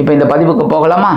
இப்போ இந்த பதிவுக்கு போகலாமா?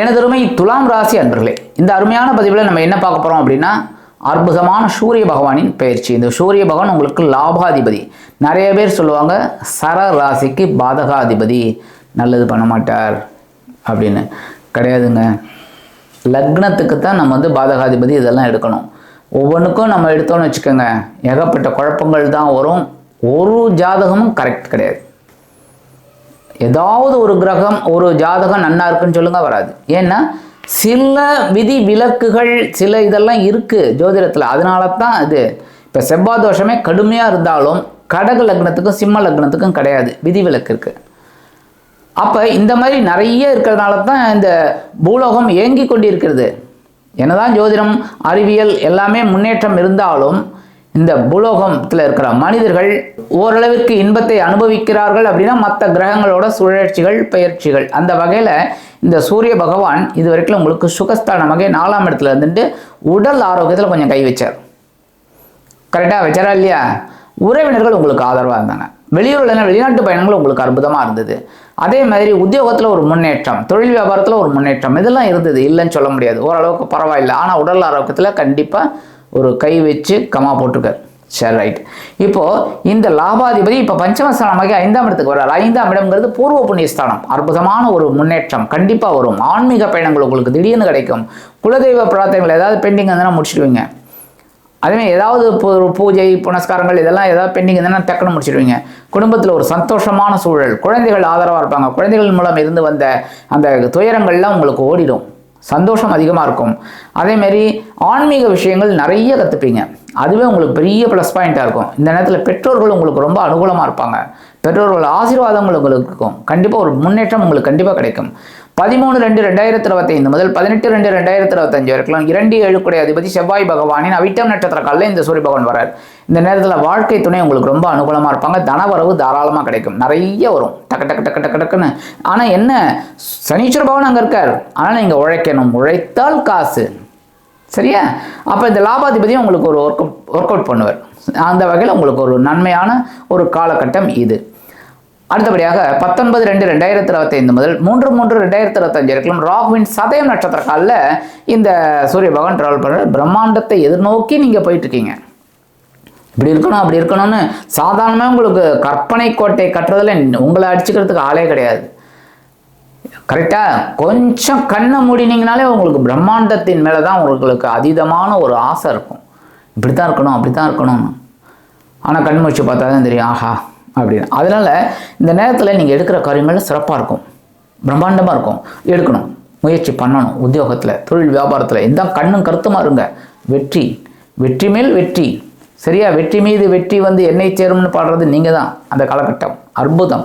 எனதருமை துலாம் ராசி அன்பர்களே இந்த அருமையான பதிவில் நம்ம என்ன பார்க்க போகிறோம் அப்படின்னா அற்புதமான சூரிய பகவானின் பயிற்சி. இந்த சூரிய பகவான் உங்களுக்கு லாபாதிபதி. நிறைய பேர் சொல்லுவாங்க சர ராசிக்கு பாதகாதிபதி. நல்லது பண்ண மாட்டார் அப்படின்னு. கிடையாதுங்க. லக்னத்துக்கு தான் நம்ம வந்து பாதகாதிபதி இதெல்லாம் எடுக்கணும். ஒவ்வொன்றுக்கும் நம்ம எடுத்தோம்னு வச்சுக்கோங்க ஏகப்பட்ட குழப்பங்கள் தான் வரும். ஒரு ஜாதகமும் கரெக்ட் கிடையாது. ஏதாவது ஒரு கிரகம் ஒரு ஜாதகம் நன்னா இருக்குன்னு சொல்லுங்க வராது. ஏன்னா சில விதி விலக்குகள் சில இதெல்லாம் இருக்குது ஜோதிடத்தில். அதனால தான் இது. இப்போ செவ்வாய் தோஷமே கடுமையாக இருந்தாலும் கடக லக்னத்துக்கும் சிம்ம லக்னத்துக்கும் கிடையாது. விதி விலக்கு இருக்குது அப்போ இந்த மாதிரி நிறைய இருக்கிறதுனால தான் இந்த பூலோகம் இயங்கி கொண்டிருக்கிறது. என்னதான் ஜோதிடம் அறிவியல் எல்லாமே முன்னேற்றம் இருந்தாலும் இந்த பூலோகத்தில் இருக்கிற மனிதர்கள் ஓரளவிற்கு இன்பத்தை அனுபவிக்கிறார்கள் அப்படின்னா மற்ற கிரகங்களோட சுழற்சிகள் பயிற்சிகள். அந்த வகையில் இந்த சூரிய பகவான் இது வரைக்கும் உங்களுக்கு சுகஸ்தானமாக நாலாம் இடத்துல இருந்துட்டு உடல் ஆரோக்கியத்தில் கொஞ்சம் கை வச்சார். கரெக்டாக வச்சாரா இல்லையா? உறவினர்கள் உங்களுக்கு ஆதரவாக இருந்தாங்க. வெளியூரில் வெளிநாட்டு பயணங்கள் உங்களுக்கு அற்புதமாக இருந்தது. அதே மாதிரி உத்தியோகத்தில் ஒரு முன்னேற்றம் தொழில் வியாபாரத்தில் ஒரு முன்னேற்றம் இதெல்லாம் இருந்தது இல்லைன்னு சொல்ல முடியாது. ஓரளவுக்கு பரவாயில்லை. ஆனால் உடல் ஆரோக்கியத்தில் கண்டிப்பாக ஒரு கை வச்சு கமா போட்டிருக்கார். சரி ரைட் இப்போது இந்த லாபாதிபதி இப்போ பஞ்சமஸ்தானமாகி ஐந்தாம் இடத்துக்கு வர்றார். ஐந்தாம் இடம்ங்கிறது பூர்வ புண்ணியஸ்தானம். அற்புதமான ஒரு முன்னேற்றம். கண்டிப்பாக வரும். ஆன்மீக பயணங்கள் உங்களுக்கு திடீர்னு கிடைக்கும். குலதெய்வ பிரார்த்தனைகள் ஏதாவது பெண்டிங் இருந்ததுன்னா முடிச்சிடுவீங்க. அதேமாதிரி ஏதாவது பூ- பூஜை புனஸ்காரங்கள் இதெல்லாம் ஏதாவது பெண்டிங் இருந்ததுன்னா டக்குன்னு முடிச்சிடுவீங்க. குடும்பத்தில் ஒரு சந்தோஷமான சூழல். குழந்தைகள் ஆதரவாக இருப்பாங்க. குழந்தைகள் மூலம் இருந்து வந்த அந்த துயரங்கள்லாம் உங்களுக்கு ஓடிடும். சந்தோஷம் அதிகமாக இருக்கும். அதேமாரி ஆன்மீக விஷயங்கள் நிறைய கற்றுப்பீங்க அதுவே உங்களுக்கு பெரிய ப்ளஸ் பாயிண்ட்டாக இருக்கும். இந்த நேரத்தில் பெற்றோர்கள் உங்களுக்கு ரொம்ப அனுகூலமாக இருப்பாங்க. பெற்றோர்கள் ஆசீர்வாதங்கள் உங்களுக்கு இருக்கும். கண்டிப்பாக ஒரு முன்னேற்றம் உங்களுக்கு கண்டிப்பாக கிடைக்கும். பதிமூணு ரெண்டு ரெண்டாயிரத்தி இருபத்தைந்து முதல் பதினெட்டு ரெண்டு ரெண்டாயிரத்தி இருபத்தஞ்சு வரைக்கும் இரண்டு ஏழுக்குடைய அதிபதி செவ்வாய் பகவானின் அவிட்டம் நட்சத்திர காலில் இந்த சூரிய பகவான் வரார். இந்த நேரத்தில் வாழ்க்கை துணை உங்களுக்கு ரொம்ப அனுகூலமாக இருப்பாங்க. தனவரவு தாராளமாக கிடைக்கும். நிறைய வரும். டக்கு டக்கு டக்கு டக்கு டக்குன்னு. ஆனால் என்ன? சனீஸ்வர பகவான் அங்கே இருக்கார். ஆனால் நீங்கள் உழைக்கணும். உழைத்தால் காசு. சரியா? அப்போ இந்த லாபாதிபதியும் உங்களுக்கு ஒரு ஒர்க் ஒர்க் அவுட் பண்ணுவார். அந்த வகையில் உங்களுக்கு ஒரு நன்மையான ஒரு காலகட்டம் இது. அடுத்தபடியாக பத்தொன்பது ரெண்டு ரெண்டாயிரத்தி இருபத்தைந்து முதல் மூன்று மூன்று ரெண்டாயிரத்தி இருபத்தஞ்சு வரைக்கும் ராகுவின் சதயம் நட்சத்திர காலில் இந்த சூரிய பகவான் ட்ராவல் பண்ணுற பிரம்மாண்டத்தை எதிர்நோக்கி நீங்கள் போயிட்டு இருக்கீங்க இப்படி இருக்கணும் அப்படி இருக்கணும்னு சாதாரணமாக உங்களுக்கு கற்பனை கோட்டை கட்டுறதுல உங்களை அடிச்சுக்கிறதுக்கு ஆளே கிடையாது. கரெக்டாக கொஞ்சம் கண்ணை மூடினீங்கனாலே உங்களுக்கு பிரம்மாண்டத்தின் மேலே தான் உங்களுக்கு அதீதமான ஒரு ஆசை இருக்கும். இப்படி தான் இருக்கணும் அப்படி தான் இருக்கணும்னு. ஆனால் கண் முடிச்சு பார்த்தா தான் தெரியும். ஆஹா. அப்படின்னு. அதனால் இந்த நேரத்தில் நீங்கள் எடுக்கிற காரியங்கள் சிறப்பாக இருக்கும். பிரம்மாண்டமாக இருக்கும். எடுக்கணும். முயற்சி பண்ணணும். உத்தியோகத்தில் தொழில் வியாபாரத்தில் எந்த கண்ணும் கருத்துமாக இருங்க. வெற்றி. வெற்றி மேல் வெற்றி. சரியா? வெற்றி மீது வெற்றி வந்து என்னை சேரும்னு பாடுறது நீங்கள் தான் அந்த காலகட்டம். அற்புதம்.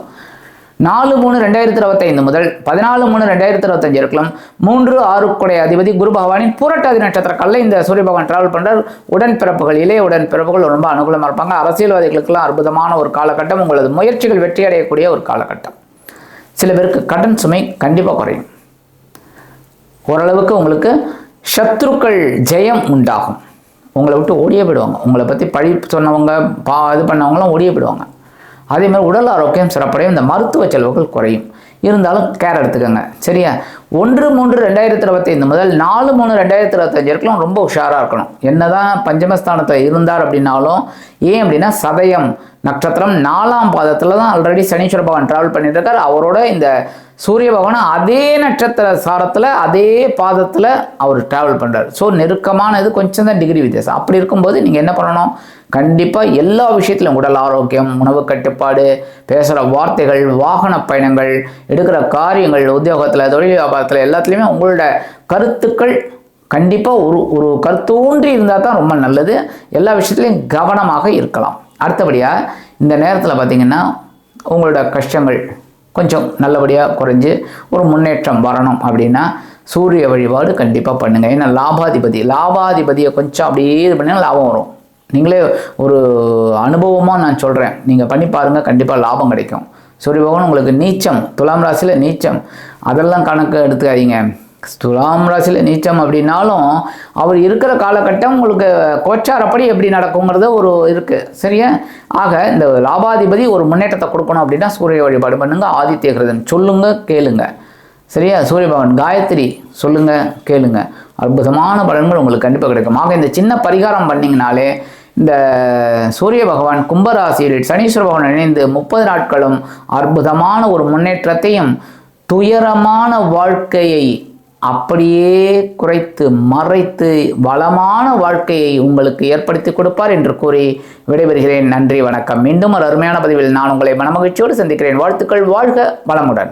நாலு மூணு ரெண்டாயிரத்தி இருபத்தைந்து முதல் பதினாலு மூணு ரெண்டாயிரத்தி இருபத்தஞ்சு இருக்கலாம் மூன்று ஆறு குடை அதிபதி குரு பகவானின் புரட்டாதி நட்சத்திர இந்த சூரிய பகவான் டிராவல் பண்ணுறார் உடன்பிறப்புகள் இளைய உடன்பிறப்புகள் ரொம்ப அனுகூலமாக இருப்பாங்க. அரசியல்வாதிகளுக்கெல்லாம் அற்புதமான ஒரு காலகட்டம். உங்களது முயற்சிகள் வெற்றி அடையக்கூடிய ஒரு காலகட்டம். சில பேருக்கு கடன் சுமை கண்டிப்பாக குறையும். ஓரளவுக்கு உங்களுக்கு சத்ருக்கள் ஜெயம் உண்டாகும். உங்களை விட்டு ஓடியே போயிடுவாங்க. உங்களை பற்றி பழி சொன்னவங்க பா இது பண்ணவங்களாம் ஓடியே போயிடுவாங்க. அதே மாதிரி உடல் ஆரோக்கியம் சிறப்படையும். இந்த மருத்துவ செலவுகள் குறையும். இருந்தாலும் கேர் எடுத்துக்கோங்க. சரியா? ஒன்று மூன்று ரெண்டாயிரத்தி இருபத்தைந்து முதல் நாலு மூணு ரெண்டாயிரத்தி இருபத்தஞ்சு வரைக்கும் ரொம்ப உஷாராக இருக்கணும். என்னதான் பஞ்சமஸ்தானத்தில் இருந்தார் அப்படின்னாலும் ஏன் அப்படின்னா சதயம் நட்சத்திரம் நாலாம் பாதத்தில் தான் ஆல்ரெடி சனீஸ்வர பகவான் ட்ராவல் பண்ணிட்டு இருக்கார் அவரோட இந்த சூரிய பகவான் அதே நட்சத்திர சாரத்தில் அதே பாதத்தில் அவர் ட்ராவல் பண்ணுறார் ஸோ நெருக்கமானது கொஞ்சம் தான் டிகிரி வித்தியாசம். அப்படி இருக்கும்போது நீங்கள் என்ன பண்ணணும்? கண்டிப்பாக எல்லா விஷயத்திலும் உடல் ஆரோக்கியம் உணவு கட்டுப்பாடு பேசுகிற வார்த்தைகள் வாகன பயணங்கள் எடுக்கிற காரியங்கள் உத்தியோகத்தில் தொழில் வியாபாரத்தில் எல்லாத்துலேயுமே உங்களோட கருத்துக்கள் கண்டிப்பாக ஒரு ஒரு கருத்தூன்றி இருந்தால் தான் ரொம்ப நல்லது. எல்லா விஷயத்துலையும் கவனமாக இருக்கலாம். அடுத்தபடியாக இந்த நேரத்தில் பார்த்திங்கன்னா உங்களோட கஷ்டங்கள் கொஞ்சம் நல்லபடியாக குறைஞ்சி ஒரு முன்னேற்றம் வரணும் அப்படின்னா சூரிய வழிபாடு கண்டிப்பாக பண்ணுங்கள் ஏன்னா லாபாதிபதி லாபாதிபதியை கொஞ்சம் அப்படியே இது பண்ணிங்கன்னா லாபம் வரும். நீங்களே ஒரு அனுபவமாக நான் சொல்கிறேன் நீங்கள் பண்ணி பாருங்கள் கண்டிப்பாக லாபம் கிடைக்கும். சூரிய பகவான் உங்களுக்கு நீச்சம் துலாம் ராசியில் நீச்சம். அதெல்லாம் கணக்கு எடுத்துக்காதீங்க. துலாம் ராசியில் நீச்சம் அப்படின்னாலும் அவர் இருக்கிற காலகட்டம் உங்களுக்கு கோச்சாரப்படி எப்படி நடக்குங்கிறத ஒரு இருக்குது சரியா? ஆக இந்த லாபாதிபதி ஒரு முன்னேற்றத்தை கொடுக்கணும் அப்படின்னா சூரிய வழிபாடு பண்ணுங்கள் ஆதித்ய கிருதன் சொல்லுங்கள் கேளுங்கள் சரியா? சூரிய பகவான் காயத்ரி சொல்லுங்கள் கேளுங்கள் அற்புதமான பலன்கள் உங்களுக்கு கண்டிப்பாக கிடைக்கும். ஆக இந்த சின்ன பரிகாரம் பண்ணிங்கனாலே இந்த சூரிய பகவான் கும்பராசியில் சனீஸ்வர பகவான் இணைந்து முப்பது நாட்களும் அற்புதமான ஒரு முன்னேற்றத்தையும் துயரமான வாழ்க்கையை அப்படியே குறைத்து மறைத்து வளமான வாழ்க்கையை உங்களுக்கு ஏற்படுத்தி கொடுப்பார் என்று கூறி விடைபெறுகிறேன். நன்றி வணக்கம். மீண்டும் ஒரு அருமையான பதிவில் நான் உங்களை மனமகிழ்ச்சியோடு சந்திக்கிறேன். வாழ்த்துக்கள் வாழ்க வளமுடன்.